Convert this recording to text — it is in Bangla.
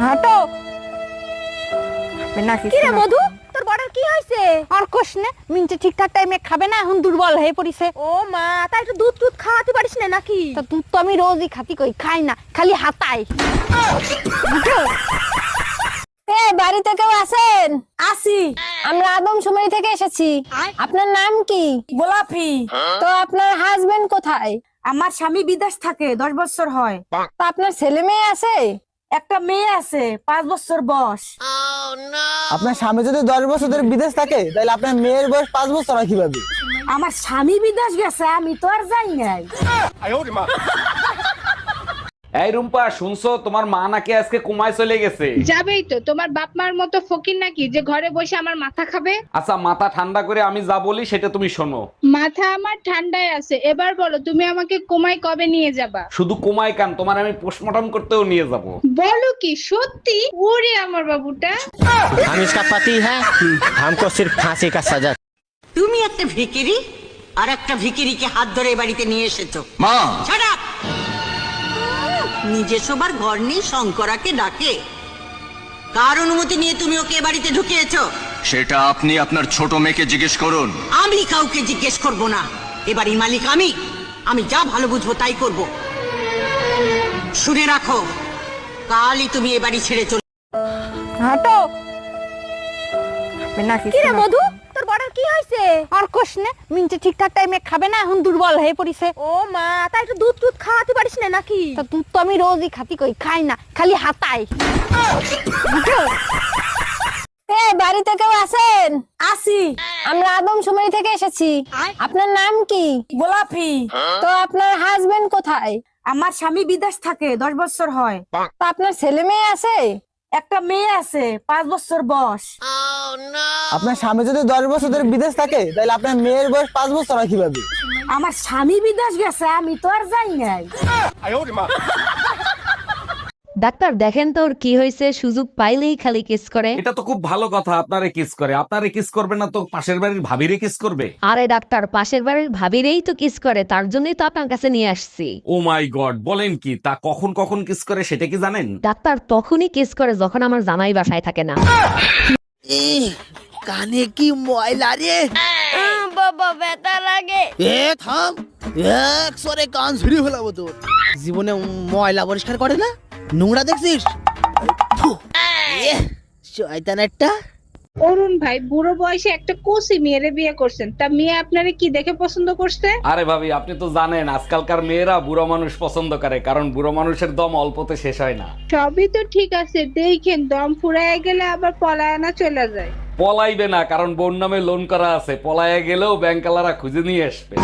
হাঁটো না কি রে মধু তোর বড়ার কি হয়েছে? আর কোশ নে মিনছে ঠিকঠাক টাইমে খাবে না এখন দুর্বল হয়ে পড়িছে। ও মা তাই একটু দুধ টুধ খাওয়াতে পারিস না নাকি? তা দুধ তো আমি রোজই খাতি কই খাই না খালি হাতাই এ বাড়িতে কেউ আছেন? আসি। আমরা আদমশুমারি থেকে এসেছি। আপনার নাম কি? গোলাপি। তো আপনার হাজবেন্ড কোথায়? আমার স্বামী বিদেশ থাকে দশ বছর হয়। তো আপনার ছেলে মেয়ে আছে? একটা মেয়ে আছে পাঁচ বছর বয়স। আপনার স্বামী যদি দশ বছর ধরে বিদেশ থাকে তাহলে আপনার মেয়ের বয়স পাঁচ বছর হয় কীভাবে? আমার স্বামী বিদেশ গেছে আমি তো আর যাই নাই। এই রুম্পা শুনছো তোমার মা নাকি আজকে কুমায় চলে গেছে যাবেই তো তোমার বাপ মার মতো ফকির নাকি যে ঘরে বসে আমার মাথা খাবে আচ্ছা মাথা ঠান্ডা করে আমি যা বলি সেটা তুমি শোনো মাথা আমার ঠান্ডায় আছে এবার বলো তুমি আমাকে কোমায় কবে নিয়ে যাবা শুধু কুমায় কান তোমার আমি পোস্টমর্টম করতেও নিয়ে যাব বলো কি সত্যি ওরে আমার বাবুটা हम इसका पति है हमको सिर्फ फांसी का सजा তুমি একটা ভিকিরি আর একটা ভিকিরিকে হাত ধরে এ বাড়িতে নিয়ে এসেছো মা Shut up! নিজে সবার ঘর নেই শঙ্করাকে ডাকে। কার অনুমতি নিয়ে তুমি ওকে বাড়িতে ঢুকিয়েছো? সেটা আপনি আপনার ছোট মেয়েকে জিজ্ঞেস করুন। আমি কাউকে জিজ্ঞেস করব না। এবারই মালিক আমি। আমি যা ভালো বুঝব তাই করব। শুনে রাখো কালই তুমি এ বাড়ি ছেড়ে চলে হাঁটো না কি রে মধু তোর কি হয়েছে? আর নে মিনছে ঠিকঠাক টাইমে খাবে না এখন দুর্বল হয়ে পড়িছে। ও মা তাই একটু দুধ টুধ খাওয়াতে পারিস না নাকি? তা দুধ তো আমি রোজই খাতি কই খাই না খালি হাতাই। এ বাড়িতে কেউ আছেন? আসি। আমরা আদমশুমারি থেকে এসেছি। আপনার নাম কি? গোলাপি। তো আপনার হাজবেন্ড কোথায়? আমার স্বামী বিদেশ থাকে দশ বছর হয়। তো আপনার ছেলে মেয়ে আছে? একটা মেয়ে আছে পাঁচ বছর বয়স। আপনার স্বামী যদি দশ বছর ধরে বিদেশ থাকে তাহলে আপনার মেয়ের বয়স পাঁচ বছর হয় কীভাবে? আমার স্বামী বিদেশ গেছে আমি তো আর যাই নাই। ডাক্তার দেখেন তো ওর কি হয়েছে সুযোগ পাইলেই খালি কিস করে। এটা তো খুব ভালো কথা আপনারে কিস করে। আপনারে কিস করবে না তো পাশের বাড়ির ভাবিরে কিস করবে? আরে ডাক্তার পাশের বাড়ির ভাবিরেই তো কিস করে তার জন্যই তো আপনার কাছে নিয়ে আসছি। ও মাই গড বলেন কি তা কখন কখন কিস করে সেটা কি জানেন? ডাক্তার তখনই কিস করে যখন আমার জামাই বাসায় থাকে না। কানে কি ময়লা রে? বাবা ব্যথা লাগে। এ থাম। এক সরে কান ঝুরি ফেলাবো তোর। জীবনে ময়লা পরিষ্কার করে না? নোংরা দেখছিস? ফু, শয়তান একটা। অরুণ ভাই বুড়ো বয়সে একটা কোসি মেয়েরে বিয়ে করছেন। তা মেয়ে আপনারে কি দেখে পছন্দ করছে? আরে ভাবি আপনি তো জানেন আজকালকার মেয়েরা বুড়ো মানুষ পছন্দ করে কারণ বুড়ো মানুষের দম অল্পতে শেষ হয় না। সবই তো ঠিক আছে দেখেন দম ফুরায় গেলে আবার পলায়না চলে যায়। পলাইবে না কারণ বোন নামে লোন করা আছে। পলায়ে গেলেও ব্যাংকালারা খুঁজে নিয়ে আসবে।